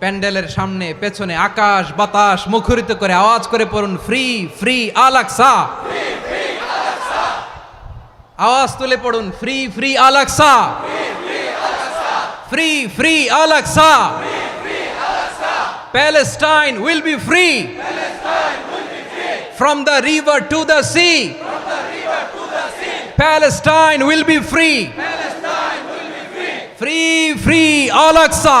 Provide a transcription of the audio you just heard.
প্যান্ডেলের সামনে, পেছনে আকাশ, বাতাস, মুখরিত করে আওয়াজ করে পড়ুন, ফ্রি ফ্রি, আলাক্সা। আওয়াজ তুলে পড়ুন, free free, Al Aqsa. Free free, Al Aqsa. Palestine will be free. from the river to the sea Palestine will be free free free Al-Aqsa